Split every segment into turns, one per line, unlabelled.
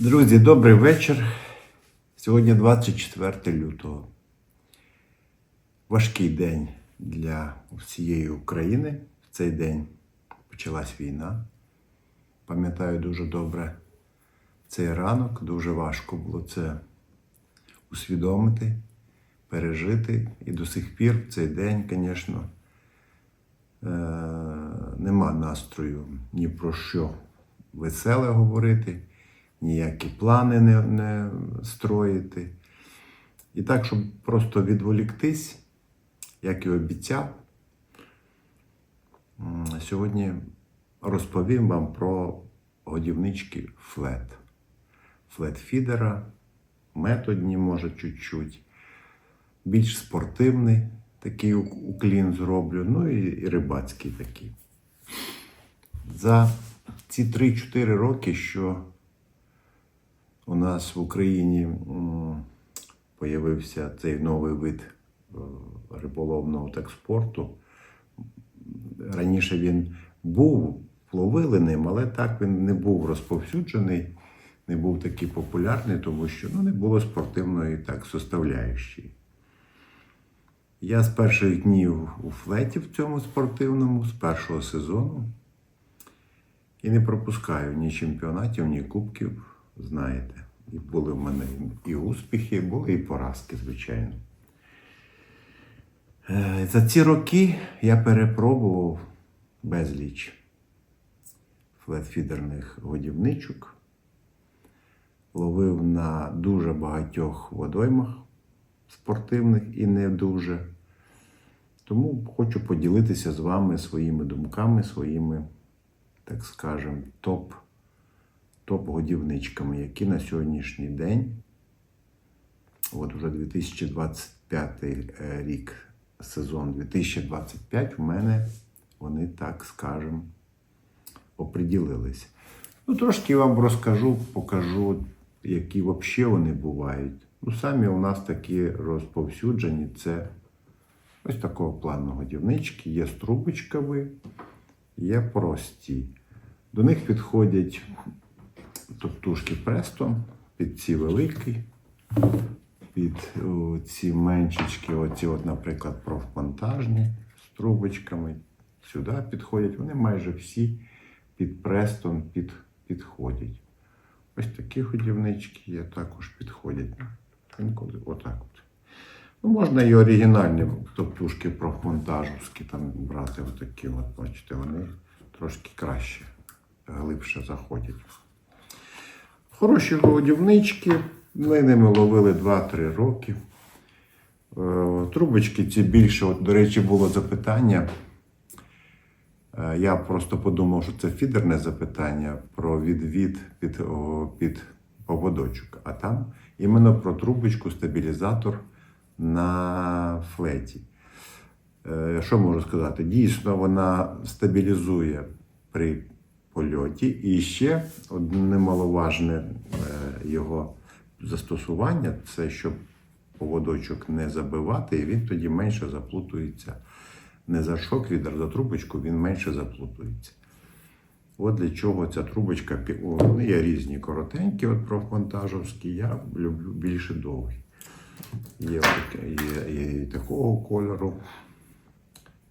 Друзі, добрий вечір. Сьогодні 24 лютого. Важкий день для всієї України. В цей день почалась війна. Пам'ятаю дуже добре цей ранок. Дуже важко було це усвідомити, пережити. І до сих пір в цей день, звісно, е, нема настрою ні про що веселе говорити, ніякі плани не, не строїти. І так, щоб просто відволіктись, як і обіцяв, сьогодні розповім вам про годівнички флет. Флет-фідера, методні, може, чуть-чуть, більш спортивний такий уклін зроблю, ну і, і рибацький такий. За ці 3-4 роки, що у нас в Україні появився цей новий вид е, риболовного так спорту. Раніше він був, ловили ним, але так він не був розповсюджений, не був такий популярний, тому що ну, не було спортивної так составляючої. Я з перших днів у флеті в цьому спортивному, з першого сезону. І не пропускаю ні чемпіонатів, ні кубків, знаєте. І були в мене і успіхи, були і поразки, звичайно. Е, За ці роки я перепробував безліч флетфідерних годівничок, ловив на дуже багатьох водоймах спортивних і не дуже. Тому хочу поділитися з вами своїми думками, своїми так скажем, топ, топ-годівничками, які на сьогоднішній день, от уже 2025 рік, сезон 2025, в мене вони, так скажем, оприділилися. Ну, трошки вам розкажу, покажу, які взагалі вони бувають. Ну, самі у нас такі розповсюджені, це ось такого плану годівнички, є з трубочками, є прості. До них підходять топтушки Престон, під ці великі, під ці меншечки, оці, от, наприклад, профмонтажні з трубочками. Сюди підходять. Вони майже всі під Престон під, підходять. Ось такі годівнички є, також підходять. Інколи отак от. Ну, можна і оригінальні топтушки профмонтажівські там брати, отакі, от, бачите, вони трошки краще, глибше заходять. Хороші годівнички, ми ними ловили 2-3 роки. Е, Трубочки ці більше, от, до речі, було запитання. Е, Я просто подумав, що це фідерне запитання про відвід під, під поводочок. А там іменно про трубочку стабілізатор на флеті. Е, Що можу сказати? Дійсно, вона стабілізує при польоті. І ще одне немаловажне е, його застосування це щоб поводочок не забивати, і він тоді менше заплутується. Не за шоквідер, за трубочку він менше заплутується. От для чого ця трубочка о, ну, є різні коротенькі, от профмонтажовські, я люблю більше довгі. Є, таке- є, є такого кольору.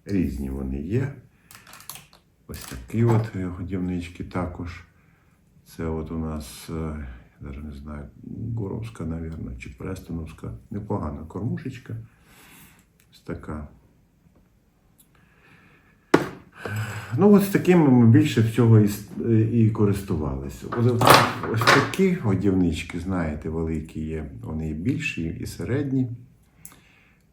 Різні вони є. Ось такі от годівнички також. Це от у нас, е, я навіть не знаю, Горовська, мабуть, чи Престоновська. Непогана кормушечка. Ось така. Ну, от з такими ми більше всього і, і користувалися. Ось, ось такі годівнички, знаєте, великі є. Вони і більші, і середні.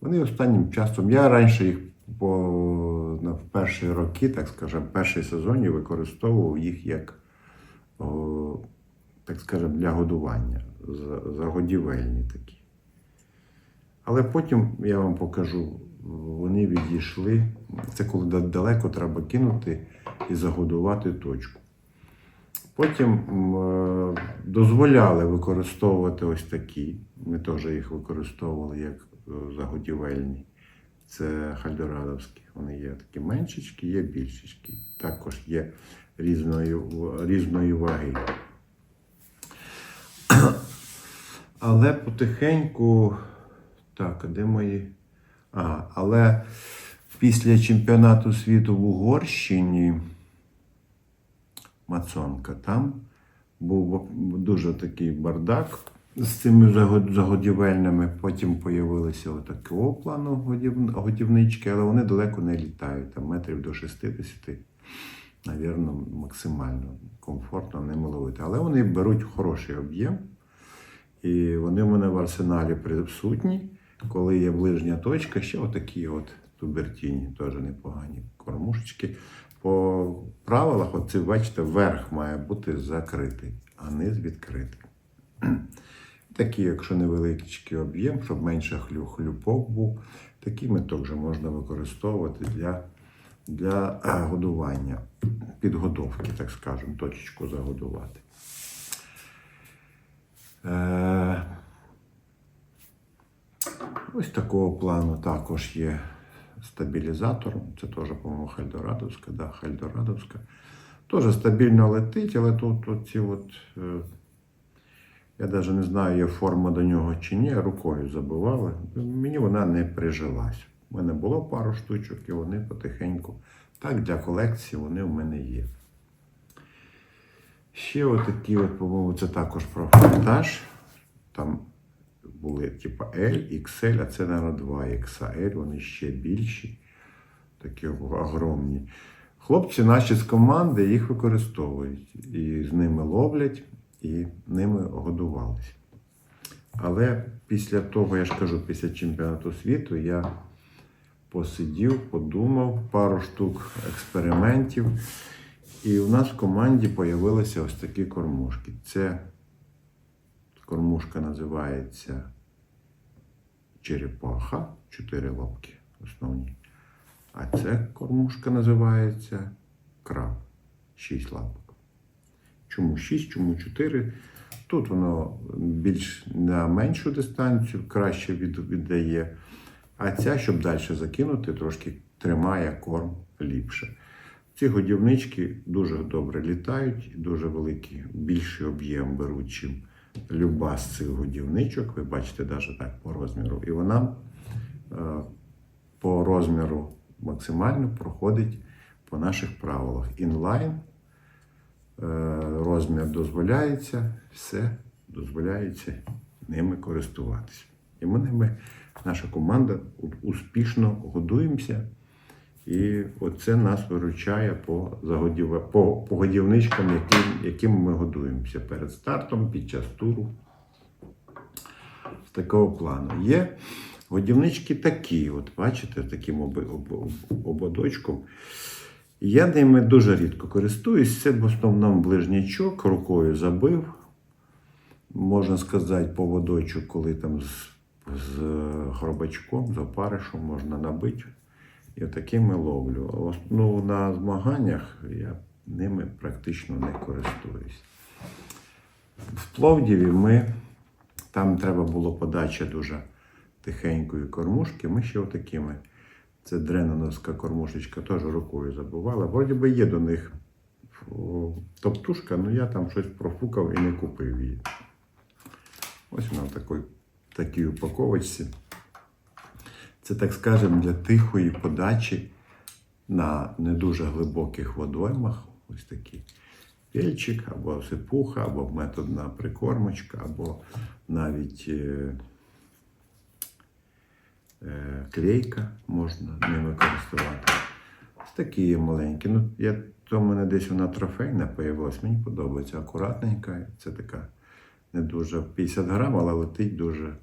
Вони останнім часом. Я раніше їх по, на перші роки, так скажемо, перший сезоні використовував їх як, о, так скажемо, для годування. за- Загодівельні такі. Але потім я вам покажу, вони відійшли. Це коли далеко треба кинути і загодувати точку. Потім е, дозволяли використовувати ось такі. Ми теж їх використовували як е, загодівельні. Це хальдорадовські. Вони є такі меншечки, є більшечки. Також є різної, різної ваги. Але потихеньку. Так, а де мої. А, але після чемпіонату світу в Угорщині Мацонка, там був дуже такий бардак з цими загодівельними. Потім появилися отакого плану годів- годівнички, але вони далеко не літають, там метрів до 60, навірно, максимально комфортно ними ловити. Але вони беруть хороший об'єм. І вони в мене в арсеналі присутні. Коли є ближня точка, ще отакі от тубертіні, теж непогані кормушечки. По правилах, оце, бачите, верх має бути закритий, а низ відкритий. Такі, якщо невеличкий об'єм, щоб менше хлю, хлюпок був, такі меток вже можна використовувати для, для е, годування, підгодовки, так скажемо, точечку загодувати. Е, Ось такого плану також є стабілізатор. Це теж, по-моєму, Хальдорадовська, да, Хальдорадовська. Теж стабільно летить, але тут оці от, е, я навіть не знаю, є форма до нього чи ні, рукою забивали. Мені вона не прижилась. У мене було пару штучок, і вони потихеньку. Так, для колекції вони в мене є. Ще отакі, от, по-моєму, це також про фонтаж. Там були типу L, XL, а це, мабуть, 2 XL, вони ще більші, такі огромні. Хлопці наші з команди їх використовують. І з ними ловлять, і ними годувалися. Але після того, я ж кажу, після чемпіонату світу я посидів, подумав, пару штук експериментів. І у нас в команді з'явилися ось такі кормушки. Це кормушка називається черепаха, чотири лапки основні. А ця кормушка називається краб, шість лапок. Чому шість, чому чотири? Тут воно більш на меншу дистанцію краще віддає. А ця, щоб далі закинути, трошки тримає корм ліпше. Ці годівнички дуже добре літають, дуже великий, більший об'єм беруть, чим люба з цих годівничок. Ви бачите, навіть так по розміру. І вона е, по розміру максимально проходить по наших правилах. Інлайн розмір дозволяється, все дозволяється ними користуватися. І ми ними, наша команда успішно годуємося. І оце нас виручає по, загодів... по, по годівничкам, яким, яким ми годуємося перед стартом, під час туру. З такого плану. Є годівнички такі, от бачите, таким об, об- ободочком. Я ними дуже рідко користуюсь. Це в основному ближнячок, рукою забив. Можна сказати, поводочок, коли там з, з хробачком, з опаришем можна набити. І такими ловлю. Ну, на змаганнях я ними практично не користуюсь. В Пловдіві ми, там треба було подача дуже тихенької кормушки. Ми ще отакими. Це дреноновська кормушечка, теж рукою забувала. Вроді би є до них топтушка, але я там щось профукав і не купив її. Ось вона в такій, такій упаковочці. Це, так скажемо, для тихої подачі на не дуже глибоких водоймах. Ось такий пельчик, або сипуха, або методна прикормочка, або навіть е, клейка можна ними користувати. Ось такі є маленькі. Ну, я, то в мене десь вона трофейна появилась, мені подобається. Акуратненька. Це така не дуже 50 грам, але летить дуже,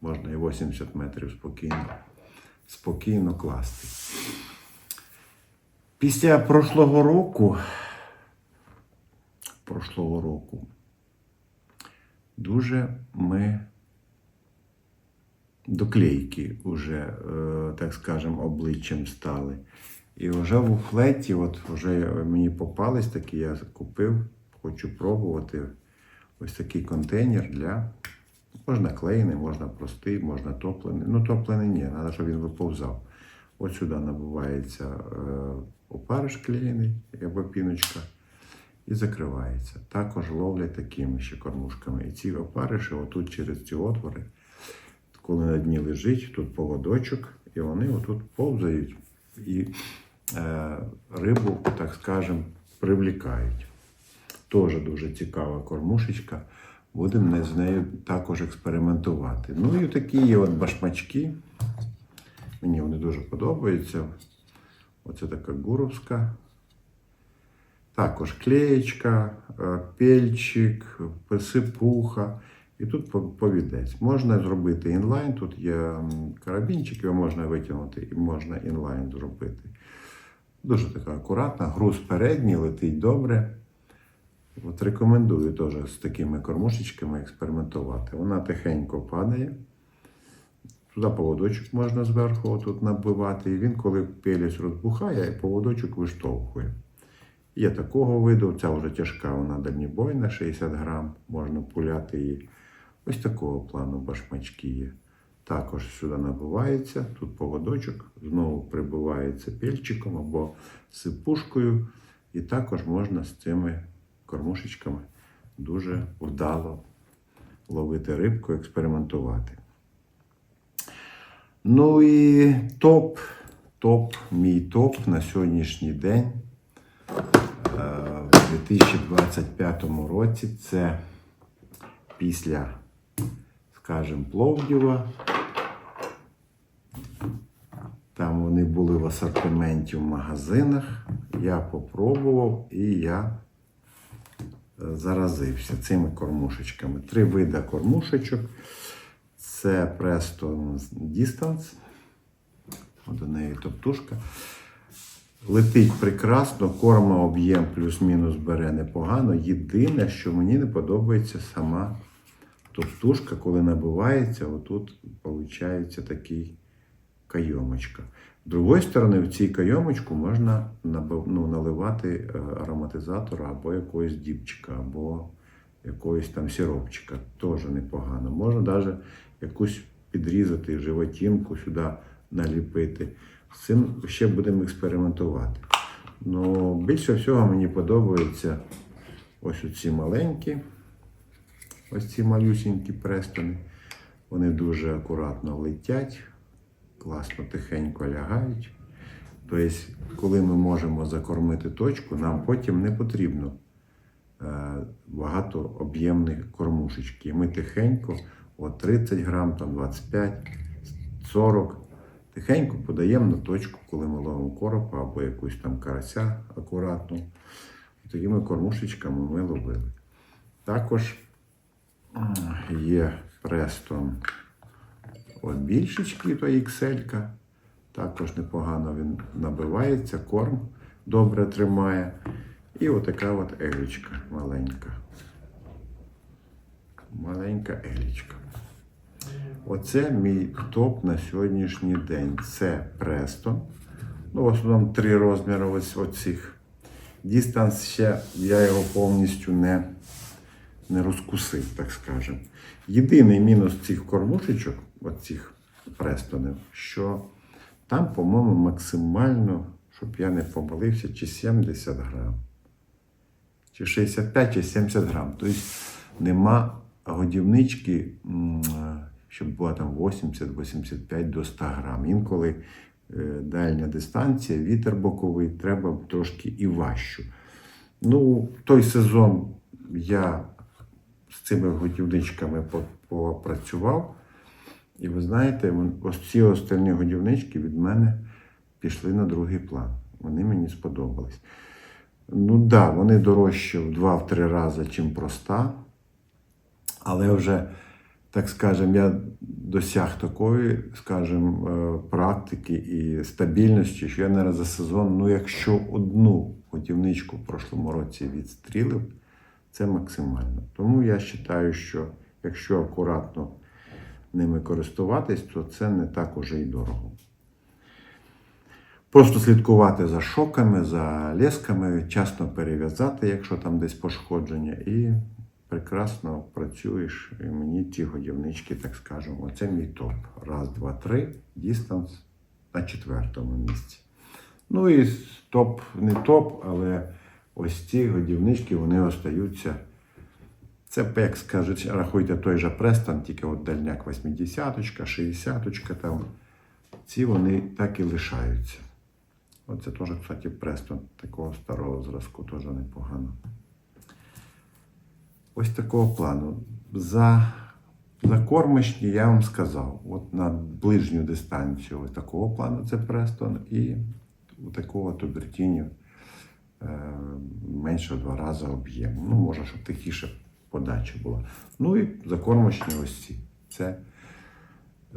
можна і 80 метрів спокійно спокійно класти. Після прошлого року, прошлого року, дуже ми доклейки вже, е, так скажемо, обличчям стали. І вже в уфлеті, от вже мені попались такі, я купив, хочу пробувати ось такий контейнер для Можна клеєний, можна простий, можна топлений. Ну, топлений ні, треба, щоб він виповзав. От сюди набувається е, опариш клеєний або піночка. і закривається. Також ловлять такими ще кормушками. І ці опариші, отут через ці отвори, коли на дні лежить, тут поводочок, і вони отут повзають і е, рибу, так скажемо, привлікають. Теж дуже цікава кормушечка. Будемо з нею також експериментувати. Ну і такі є от башмачки. Мені вони дуже подобаються. Оце така гуровська. Також клеєчка, е, пельчик, сипуха. І тут повідець. Можна зробити інлайн. Тут є карабінчик, його можна витягнути і можна інлайн зробити. Дуже така акуратна. Груз передній летить добре. От рекомендую теж з такими кормушечками експериментувати. Вона тихенько падає. Туди поводочок можна зверху тут набивати. І він, коли пелець розбухає, поводочок виштовхує. Є такого виду, ця вже тяжка, вона дальнібойна, 60 грам, можна пуляти її. Ось такого плану башмачки є. Також сюди набивається, тут поводочок, знову прибивається пельчиком або сипушкою. І також можна з цими кормушечками дуже вдало ловити рибку, експериментувати. Ну і топ, топ, мій топ на сьогоднішній день е, в 2025 році це після, скажімо, Пловдіва. Там вони були в асортименті в магазинах. Я попробував і я е, заразився цими кормушечками. Три види кормушечок. Це Preston Distance. До неї топтушка. Летить прекрасно, корма об'єм плюс-мінус бере непогано. Єдине, що мені не подобається сама топтушка, коли набивається, отут виходить такий кайомочка. З другої сторони, в цій кайомочку можна ну, наливати е, ароматизатора або якогось діпчика, або якогось там сиропчика. Теж непогано. Можна навіть якусь підрізати животинку сюди наліпити. З цим ще будемо експериментувати. Ну, більше всього мені подобаються ось оці маленькі, ось ці малюсінькі престони. Вони дуже акуратно летять, класно тихенько лягають. Тобто, коли ми можемо закормити точку, нам потім не потрібно е, багато об'ємних кормушечки. Ми тихенько, от 30 грам, там 25, 40, тихенько подаємо на точку, коли ми ловимо коропа або якусь там карася акуратну. І такими кормушечками ми ловили. Також є престон от більшечки, то XL. Також непогано він набивається, корм добре тримає. І отака от елічка маленька. Маленька елічка. Оце мій топ на сьогоднішній день. Це Престон. Ну, в основному три розміри ось оцих. Дістанс ще я його повністю не, не розкусив, так скажемо. Єдиний мінус цих кормушечок, оцих престонів, що там, по-моєму, максимально, щоб я не помилився, чи 70 грам. Чи 65, чи 70 грам. Тобто нема годівнички, щоб була там 80-85 до 100 грам. Інколи е, дальня дистанція, вітер боковий, треба трошки і важчу. Ну, той сезон я з цими годівничками попрацював. І ви знаєте, ось ці остальні годівнички від мене пішли на другий план. Вони мені сподобались. Ну так, да, вони дорожчі в 2-3 рази, чим проста. Але вже, так скажемо, я досяг такої, скажімо, е, практики і стабільності, що я наразі за сезон, ну, якщо одну готівничку в прошлому році відстрілив, це максимально. Тому я вважаю, що якщо акуратно ними користуватись, то це не так уже й дорого. Просто слідкувати за шоками, за лесками, часно перев'язати, якщо там десь пошкодження, і прекрасно працюєш. І мені ті годівнички, так скажемо, оце мій топ. Раз, два, три, дістанс на четвертому місці. Ну і топ, не топ, але ось ці годівнички вони остаються. Це, як скажуть, рахуйте той же Престон, тільки от дальняк 80-ка, 60-ка там. Ці вони так і лишаються. Оце теж, кстати, Престон такого старого зразку, теж непогано. Ось такого плану. За, за кормишні я вам сказав, от на ближню дистанцію ось такого плану це Престон і у такого Тубертінів менше в два рази об'єм. Ну, може, щоб тихіше подача була. Ну і закормочні ось ці. Це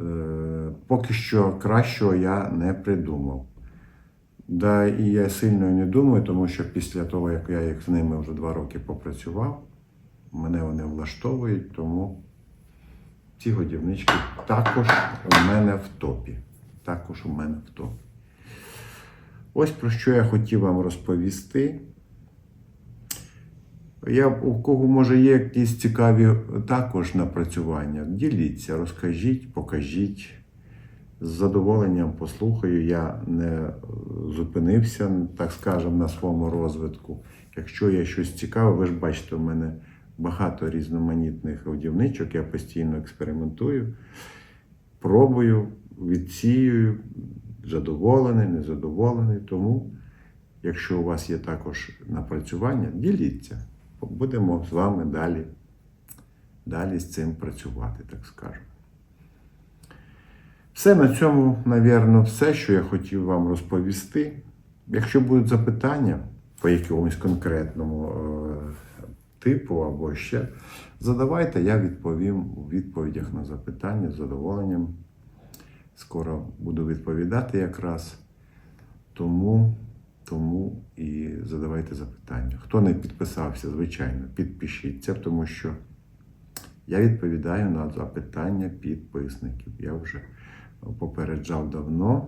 е, поки що кращого я не придумав. Да, і я сильно не думаю, тому що після того, як я їх з ними вже два роки попрацював, мене вони влаштовують, тому ці годівнички також у мене в топі. Також у мене в топі. Ось про що я хотів вам розповісти. Я, у кого може є якісь цікаві також напрацювання, діліться, розкажіть, покажіть. З задоволенням послухаю. Я не зупинився, так скажемо, на своєму розвитку. Якщо є щось цікаве, ви ж бачите, у мене багато різноманітних годівничок, я постійно експериментую, пробую, відсіюю, задоволений, незадоволений. Тому, якщо у вас є також напрацювання, діліться. Будемо з вами далі, далі з цим працювати, так скажемо. Все на цьому, напевно, все, що я хотів вам розповісти. Якщо будуть запитання по якомусь конкретному е, типу або ще, задавайте, я відповім у відповідях на запитання з задоволенням. Скоро буду відповідати якраз. Тому, тому і задавайте запитання. Хто не підписався, звичайно, підпишіться, тому що я відповідаю на запитання підписників. Я вже попереджав давно,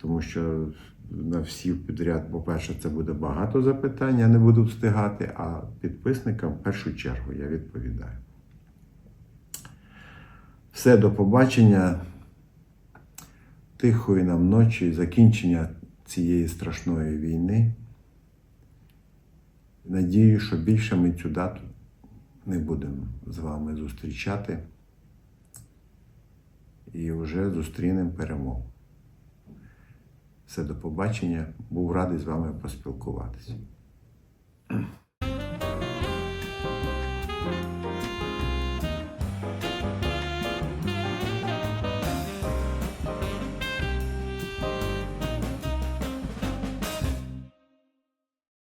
тому що на всі підряд, по-перше, це буде багато запитань, я не буду встигати, а підписникам в першу чергу я відповідаю. Все, до побачення. Тихої нам ночі, закінчення цієї страшної війни. Надію, що більше ми цю дату не будемо з вами зустрічати і вже зустрінемо перемогу. Все, до побачення. Був радий з вами поспілкуватися.